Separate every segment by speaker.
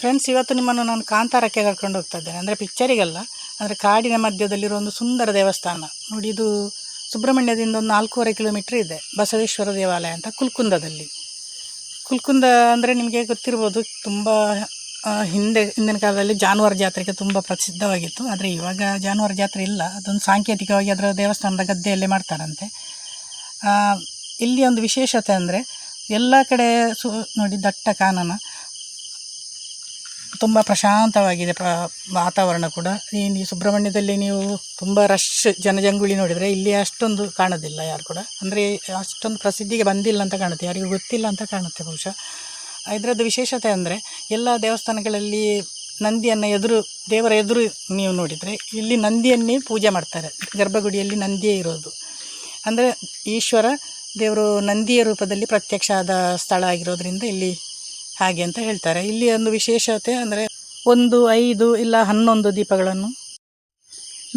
Speaker 1: Friends ಇವತ್ತು ನಿಮ್ಮನ್ನು ನಾನು ಕಾಂತಾರಕ್ಕೆ ಕರ್ಕೊಂಡು ಹೋಗ್ತಾ ಇದ್ದೇನೆ. ಅಂದರೆ ಪಿಕ್ಚರಿಗಲ್ಲ, ಅಂದರೆ ಕಾಡಿನ ಮಧ್ಯದಲ್ಲಿರೋ ಒಂದು ಸುಂದರ ದೇವಸ್ಥಾನ. ನೋಡಿ, ಇದು ಸುಬ್ರಹ್ಮಣ್ಯದಿಂದ ಒಂದು ನಾಲ್ಕೂವರೆ ಕಿಲೋಮೀಟ್ರ್ ಇದೆ, ಬಸವೇಶ್ವರ ದೇವಾಲಯ ಅಂತ ಕುಲ್ಕುಂದದಲ್ಲಿ. ಕುಲ್ಕುಂದ ಅಂದರೆ ನಿಮಗೆ ಗೊತ್ತಿರ್ಬೋದು, ತುಂಬ ಹಿಂದೆ, ಹಿಂದಿನ ಕಾಲದಲ್ಲಿ ಜಾನುವಾರು ಜಾತ್ರೆಗೆ ತುಂಬ ಪ್ರಸಿದ್ಧವಾಗಿತ್ತು. ಆದರೆ ಇವಾಗ ಜಾನುವಾರು ಜಾತ್ರೆ ಇಲ್ಲ. ಅದೊಂದು ಸಾಂಕೇತಿಕವಾಗಿ ಅದರ ದೇವಸ್ಥಾನದ ಗದ್ದೆಯಲ್ಲೇ ಮಾಡ್ತಾರಂತೆ. ಇಲ್ಲಿ ಒಂದು ವಿಶೇಷತೆ ಅಂದರೆ, ಎಲ್ಲ ಕಡೆ ಸು, ನೋಡಿ, ದಟ್ಟ ಕಾನನ. ತುಂಬ ಪ್ರಶಾಂತವಾಗಿದೆ ಪ್ರ ವಾತಾವರಣ ಕೂಡ. ಈ ಸುಬ್ರಹ್ಮಣ್ಯದಲ್ಲಿ ನೀವು ತುಂಬ ರಶ್ ಜನಜಂಗುಳಿ ನೋಡಿದರೆ ಇಲ್ಲಿ ಅಷ್ಟೊಂದು ಕಾಣೋದಿಲ್ಲ ಯಾರು ಕೂಡ. ಅಂದರೆ ಅಷ್ಟೊಂದು ಪ್ರಸಿದ್ಧಿಗೆ ಬಂದಿಲ್ಲ ಅಂತ ಕಾಣುತ್ತೆ, ಯಾರಿಗೂ ಗೊತ್ತಿಲ್ಲ ಅಂತ ಕಾಣುತ್ತೆ ಬಹುಶಃ. ಇದರದ್ದು ವಿಶೇಷತೆ ಅಂದರೆ ಎಲ್ಲ ದೇವಸ್ಥಾನಗಳಲ್ಲಿ ನಂದಿಯನ್ನು ಎದುರು, ದೇವರ ಎದುರು ನೀವು ನೋಡಿದರೆ ಇಲ್ಲಿ ನಂದಿಯನ್ನೇ ಪೂಜೆ ಮಾಡ್ತಾರೆ, ಗರ್ಭಗುಡಿಯಲ್ಲಿ ನಂದಿಯೇ ಇರೋದು. ಅಂದರೆ ಈಶ್ವರ ದೇವರು ನಂದಿಯ ರೂಪದಲ್ಲಿ ಪ್ರತ್ಯಕ್ಷ ಆದ ಸ್ಥಳ ಆಗಿರೋದ್ರಿಂದ ಇಲ್ಲಿ ಹಾಗೆ ಅಂತ ಹೇಳ್ತಾರೆ. ಇಲ್ಲಿ ಒಂದು ವಿಶೇಷತೆ ಅಂದರೆ ಒಂದು, ಐದು ಇಲ್ಲ ಹನ್ನೊಂದು ದೀಪಗಳನ್ನು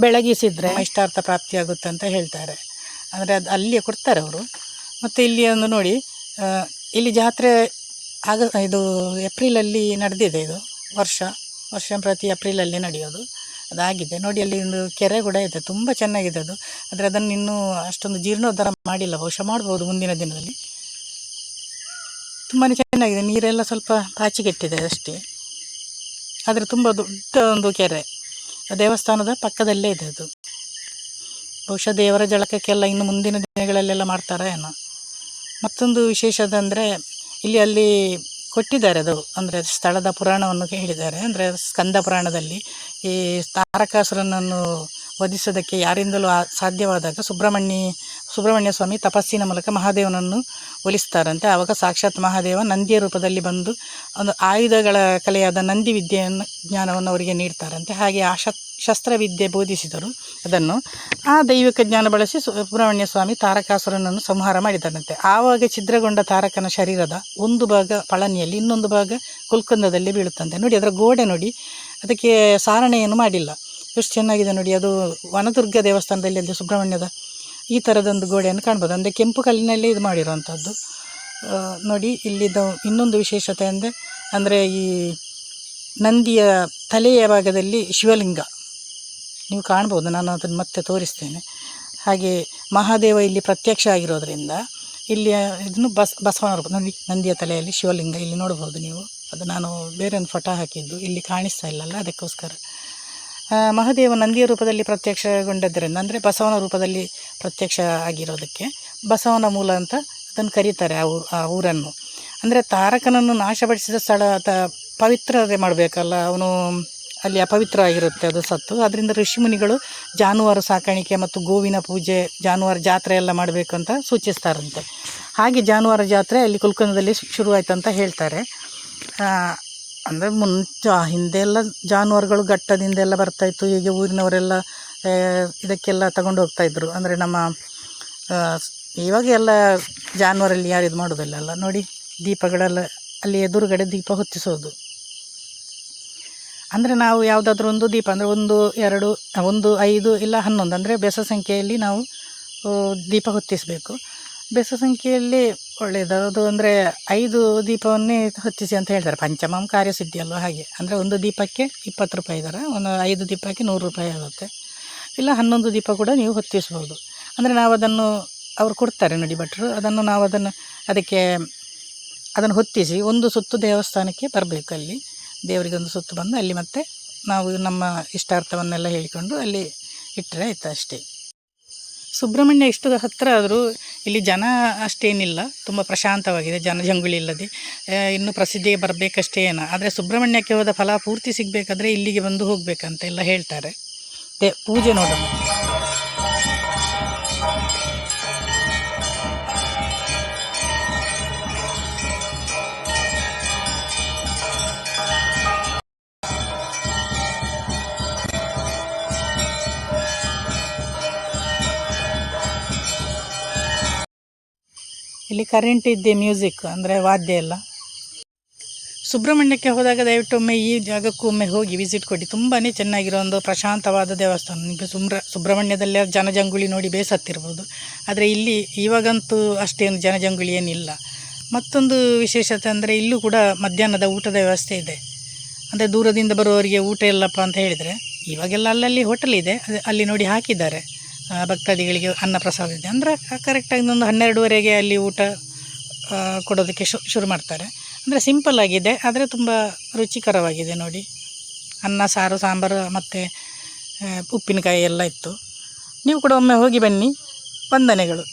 Speaker 1: ಬೆಳಗಿಸಿದರೆ ಇಷ್ಟಾರ್ಥ ಪ್ರಾಪ್ತಿಯಾಗುತ್ತೆ ಅಂತ ಹೇಳ್ತಾರೆ. ಅಂದರೆ ಅದು ಅಲ್ಲಿಯೇ ಕೊಡ್ತಾರೆ ಅವರು. ಮತ್ತು ಇಲ್ಲಿ ಒಂದು ನೋಡಿ ಇಲ್ಲಿ ಜಾತ್ರೆ ಆಗ, ಇದು ಏಪ್ರಿಲಲ್ಲಿ ನಡೆದಿದೆ ಇದು ವರ್ಷ. ವರ್ಷ ಪ್ರತಿ ಏಪ್ರಿಲಲ್ಲಿ ನಡೆಯೋದು. ಅದಾಗಿದೆ. ನೋಡಿ, ಅಲ್ಲಿ ಒಂದು ಕೆರೆ ಕೂಡ ಇದೆ. ತುಂಬ ಚೆನ್ನಾಗಿದೆ ಅದು. ಆದರೆ ಅದನ್ನು ಇನ್ನೂ ಅಷ್ಟೊಂದು ಜೀರ್ಣೋದ್ಧಾರ ಮಾಡಿಲ್ಲ. ಬಹುಶಃ ಮಾಡ್ಬೋದು ಮುಂದಿನ ದಿನದಲ್ಲಿ. ತುಂಬಾ ಚೆನ್ನಾಗಿದೆ, ನೀರೆಲ್ಲ ಸ್ವಲ್ಪ ಪಾಚಿಗೆಟ್ಟಿದೆ ಅಷ್ಟೇ. ಆದರೆ ತುಂಬ ದೊಡ್ಡ ಒಂದು ಕೆರೆ. ದೇವಸ್ಥಾನದ ಪಕ್ಕದಲ್ಲೇ ಇದೆ ಅದು. ಬಹುಶಃ ದೇವರ ಜಳಕಕ್ಕೆಲ್ಲ ಇನ್ನು ಮುಂದಿನ ದಿನಗಳಲ್ಲೆಲ್ಲ ಮಾಡ್ತಾರೆ ಏನೋ. ಮತ್ತೊಂದು ವಿಶೇಷತೆ ಅಂದರೆ, ಇಲ್ಲಿ ಅಲ್ಲಿ ಕೊಟ್ಟಿದ್ದಾರೆ ಅದು, ಅಂದರೆ ಸ್ಥಳದ ಪುರಾಣವನ್ನು ಹೇಳಿದ್ದಾರೆ, ಅಂದರೆ ಸ್ಕಂದ ಪುರಾಣದಲ್ಲಿ ಈ ತಾರಕಾಸುರನನ್ನು ವಧಿಸೋದಕ್ಕೆ ಯಾರಿಂದಲೂ ಸಾಧ್ಯವಾದಾಗ ಸುಬ್ರಹ್ಮಣ್ಯ ಸುಬ್ರಹ್ಮಣ್ಯ ಸ್ವಾಮಿ ತಪಸ್ಸಿನ ಮೂಲಕ ಮಹಾದೇವನನ್ನು ಒಲಿಸ್ತಾರಂತೆ. ಆವಾಗ ಸಾಕ್ಷಾತ್ ಮಹಾದೇವ ನಂದಿಯ ರೂಪದಲ್ಲಿ ಬಂದು ಒಂದು ಆಯುಧಗಳ ಕಲೆಯಾದ ನಂದಿ ವಿದ್ಯೆಯನ್ನು, ಜ್ಞಾನವನ್ನು ಅವರಿಗೆ ನೀಡ್ತಾರಂತೆ. ಹಾಗೆ ಆ ಶಸ್ತ್ರವಿದ್ಯೆ ಬೋಧಿಸಿದರು ಅದನ್ನು. ಆ ದೈವಿಕ ಜ್ಞಾನ ಬಳಸಿ ಸುಬ್ರಹ್ಮಣ್ಯ ಸ್ವಾಮಿ ತಾರಕಾಸುರನನ್ನು ಸಂಹಾರ ಮಾಡಿದರಂತೆ. ಆವಾಗ ಛಿದ್ರಗೊಂಡ ತಾರಕನ ಶರೀರದ ಒಂದು ಭಾಗ ಪಳನಿಯಲ್ಲಿ, ಇನ್ನೊಂದು ಭಾಗ ಕುಲ್ಕುಂದದಲ್ಲಿ ಬೀಳುತ್ತಂತೆ. ನೋಡಿ, ಅದರ ಗೋಡೆ ನೋಡಿ, ಅದಕ್ಕೆ ಸಾರಣೆಯನ್ನು ಮಾಡಿಲ್ಲ. ಎಷ್ಟು ಚೆನ್ನಾಗಿದೆ ನೋಡಿ, ಅದು ವನದುರ್ಗ ದೇವಸ್ಥಾನದಲ್ಲಿ ಅಲ್ಲಿ ಸುಬ್ರಹ್ಮಣ್ಯದ ಈ ಥರದೊಂದು ಗೋಡೆಯನ್ನು ಕಾಣ್ಬೋದು. ಅಂದರೆ ಕೆಂಪು ಕಲ್ಲಿನಲ್ಲೇ ಇದು ಮಾಡಿರುವಂಥದ್ದು ನೋಡಿ, ಇಲ್ಲಿದ್ದ ಇನ್ನೊಂದು ವಿಶೇಷತೆ ಅಂದರೆ ಅಂದರೆ ಈ ನಂದಿಯ ತಲೆಯ ಭಾಗದಲ್ಲಿ ಶಿವಲಿಂಗ. ನೀವು ಕಾಣ್ಬೋದು, ನಾನು ಅದನ್ನು ಮತ್ತೆ ತೋರಿಸ್ತೇನೆ. ಹಾಗೆ ಮಹಾದೇವ ಇಲ್ಲಿ ಪ್ರತ್ಯಕ್ಷ ಆಗಿರೋದ್ರಿಂದ ಇಲ್ಲಿ ಇದನ್ನು ಬಸ್, ಬಸವನ ನೋಡಿ, ನಂದಿಯ ತಲೆಯಲ್ಲಿ ಶಿವಲಿಂಗ ಇಲ್ಲಿ ನೋಡ್ಬೋದು ನೀವು. ಅದು ನಾನು ಬೇರೆ ಒಂದು ಫೋಟೋ ಹಾಕಿದ್ದು, ಇಲ್ಲಿ ಕಾಣಿಸ್ತಾ ಇಲ್ಲಲ್ಲ, ಅದಕ್ಕೋಸ್ಕರ. ಮಹಾದೇವ ನಂದಿಯ ರೂಪದಲ್ಲಿ ಪ್ರತ್ಯಕ್ಷಗೊಂಡದ್ದರಿಂದ ಅಂದರೆ ಬಸವನ ರೂಪದಲ್ಲಿ ಪ್ರತ್ಯಕ್ಷ ಆಗಿರೋದಕ್ಕೆ ಬಸವನ ಮೂಲ ಅಂತ ಅದನ್ನು ಕರೀತಾರೆ ಆ ಊರು ಆ ಊರನ್ನು. ಅಂದರೆ ತಾರಕನನ್ನು ನಾಶಪಡಿಸಿದ ಸ್ಥಳ ತ, ಪವಿತ್ರತೆ ಮಾಡಬೇಕಲ್ಲ, ಅವನು ಅಲ್ಲಿ ಅಪವಿತ್ರ ಆಗಿರುತ್ತೆ ಅದು ಸತ್ತು. ಅದರಿಂದ ಋಷಿಮುನಿಗಳು ಜಾನುವಾರು ಸಾಕಾಣಿಕೆ ಮತ್ತು ಗೋವಿನ ಪೂಜೆ, ಜಾನುವಾರು ಜಾತ್ರೆ ಎಲ್ಲ ಮಾಡಬೇಕು ಅಂತ ಸೂಚಿಸ್ತಾರಂತೆ. ಹಾಗೆ ಜಾನುವಾರು ಜಾತ್ರೆ ಅಲ್ಲಿ ಕುಲ್ಕುಂದದಲ್ಲಿ ಶುರುವಾಯ್ತು ಅಂತ ಹೇಳ್ತಾರೆ. ಅಂದರೆ ಮುಂಚೆ ಹಿಂದೆಲ್ಲ ಜಾನುವಾರುಗಳು ಘಟ್ಟದಿಂದೆಲ್ಲ ಬರ್ತಾಯಿತ್ತು. ಹೀಗೆ ಊರಿನವರೆಲ್ಲ ಇದಕ್ಕೆಲ್ಲ ತಗೊಂಡು ಹೋಗ್ತಾಯಿದ್ರು ಅಂದರೆ ನಮ್ಮ ಇವಾಗ ಎಲ್ಲ ಜಾನುವಾರಲ್ಲಿ ಯಾರು ಇದು ಮಾಡೋದಿಲ್ಲಲ್ಲ ನೋಡಿ, ದೀಪಗಳೆಲ್ಲ, ಅಲ್ಲಿ ಎದುರುಗಡೆ ದೀಪ ಹೊತ್ತಿಸೋದು. ಅಂದರೆ ನಾವು ಯಾವುದಾದ್ರೂ ಒಂದು ದೀಪ, ಅಂದರೆ ಒಂದು, ಎರಡು, ಒಂದು, ಐದು, ಇಲ್ಲ ಹನ್ನೊಂದು, ಅಂದರೆ ಬೆಸ ಸಂಖ್ಯೆಯಲ್ಲಿ ನಾವು ದೀಪ ಹೊತ್ತಿಸಬೇಕು. ಬೆಸ ಸಂಖ್ಯೆಯಲ್ಲಿ ಒಳ್ಳೆಯದು ಅದು ಅಂದರೆ ಐದು ದೀಪವನ್ನೇ ಹೊತ್ತಿಸಿ ಅಂತ ಹೇಳ್ತಾರೆ. ಪಂಚಮಂ ಕಾರ್ಯಸಿದ್ಧಿ ಅಲ್ವ ಹಾಗೆ. ಅಂದರೆ ಒಂದು ದೀಪಕ್ಕೆ ಇಪ್ಪತ್ತು ರೂಪಾಯಿ ದರ ಒಂದು ಐದು ದೀಪಕ್ಕೆ ನೂರು ರೂಪಾಯಿ ಆಗುತ್ತೆ. ಇಲ್ಲ ಹನ್ನೊಂದು ದೀಪ ಕೂಡ ನೀವು ಹೊತ್ತಿಸ್ಬೋದು ಅಂದರೆ ನಾವು ಅದನ್ನು, ಅವರು ಕೊಡ್ತಾರೆ ನಡಿ ಭಟ್ರು, ಅದನ್ನು ನಾವು ಅದನ್ನು, ಅದಕ್ಕೆ ಅದನ್ನು ಹೊತ್ತಿಸಿ ಒಂದು ಸುತ್ತು ದೇವಸ್ಥಾನಕ್ಕೆ ಬರಬೇಕು ಅಲ್ಲಿ. ದೇವರಿಗೆ ಒಂದು ಸುತ್ತು ಬಂದು ಅಲ್ಲಿ ಮತ್ತೆ ನಾವು ನಮ್ಮ ಇಷ್ಟಾರ್ಥವನ್ನೆಲ್ಲ ಹೇಳಿಕೊಂಡು ಅಲ್ಲಿ ಇಟ್ಟರೆ ಆಯ್ತು ಅಷ್ಟೇ. ಸುಬ್ರಹ್ಮಣ್ಯ ಇಷ್ಟು ಹತ್ತಿರ ಆದರೂ ಇಲ್ಲಿ ಜನ ಅಷ್ಟೇನಿಲ್ಲ. ತುಂಬ ಪ್ರಶಾಂತವಾಗಿದೆ. ಜನಜಂಗುಳಿ ಇಲ್ಲದೆ. ಆ, ಇನ್ನು ಪ್ರಸಿದ್ಧಿಗೆ ಬರಬೇಕಷ್ಟೇ ಏನೋ. ಆದರೆ ಸುಬ್ರಹ್ಮಣ್ಯಕ್ಕೆ ಹೋದ ಫಲ ಪೂರ್ತಿ ಸಿಗಬೇಕಾದ್ರೆ ಇಲ್ಲಿಗೆ ಬಂದು ಹೋಗಬೇಕಂತ ಎಲ್ಲ ಹೇಳ್ತಾರೆ. ದೇ ಪೂಜೆ ನೋಡೋಣ. ಇಲ್ಲಿ ಕರೆಂಟ್ ಇದ್ದೆ ಮ್ಯೂಸಿಕ್ ಅಂದರೆ ವಾದ್ಯ ಎಲ್ಲ. ಸುಬ್ರಹ್ಮಣ್ಯಕ್ಕೆ ಹೋದಾಗ ದಯವಿಟ್ಟು ಒಮ್ಮೆ ಈ ಜಾಗಕ್ಕೂ ಒಮ್ಮೆ ಹೋಗಿ ವಿಸಿಟ್ ಕೊಡಿ. ತುಂಬಾ ಚೆನ್ನಾಗಿರೋ ಒಂದು ಪ್ರಶಾಂತವಾದ ದೇವಸ್ಥಾನ. ನಿಮಗೆ ಸುಮ್ರ, ಸುಬ್ರಹ್ಮಣ್ಯದಲ್ಲಿ ಜನಜಂಗುಳಿ ನೋಡಿ ಬೇಸತ್ತಿರ್ಬೋದು. ಆದರೆ ಇಲ್ಲಿ ಇವಾಗಂತೂ ಅಷ್ಟೇನು ಜನಜಂಗುಳಿ ಏನಿಲ್ಲ. ಮತ್ತೊಂದು ವಿಶೇಷತೆ ಅಂದರೆ ಇಲ್ಲೂ ಕೂಡ ಮಧ್ಯಾಹ್ನದ ಊಟದ ವ್ಯವಸ್ಥೆ ಇದೆ. ಅಂದರೆ ದೂರದಿಂದ ಬರುವವರಿಗೆ ಊಟ ಇಲ್ಲಪ್ಪ ಅಂತ ಹೇಳಿದರೆ, ಇವಾಗೆಲ್ಲ ಅಲ್ಲಲ್ಲಿ ಹೋಟೆಲ್ ಇದೆ. ಅಲ್ಲಿ ನೋಡಿ ಹಾಕಿದ್ದಾರೆ. ಭಕ್ತಾದಿಗಳಿಗೆ ಅನ್ನ ಪ್ರಸಾದ ಇದೆ. ಅಂದರೆ ಕರೆಕ್ಟಾಗಿ ಒಂದು ಹನ್ನೆರಡುವರೆಗೆ ಅಲ್ಲಿ ಊಟ ಕೊಡೋದಕ್ಕೆ ಶು, ಶುರು ಮಾಡ್ತಾರೆ. ಅಂದರೆ ಸಿಂಪಲ್ ಆಗಿದೆ, ಆದರೆ ತುಂಬ ರುಚಿಕರವಾಗಿದೆ ನೋಡಿ. ಅನ್ನ, ಸಾರು, ಸಾಂಬಾರು, ಮತ್ತು ಉಪ್ಪಿನಕಾಯಿ ಎಲ್ಲ ಇತ್ತು. ನೀವು ಕೂಡ ಒಮ್ಮೆ ಹೋಗಿ ಬನ್ನಿ, ವಂದನೆಗಳು.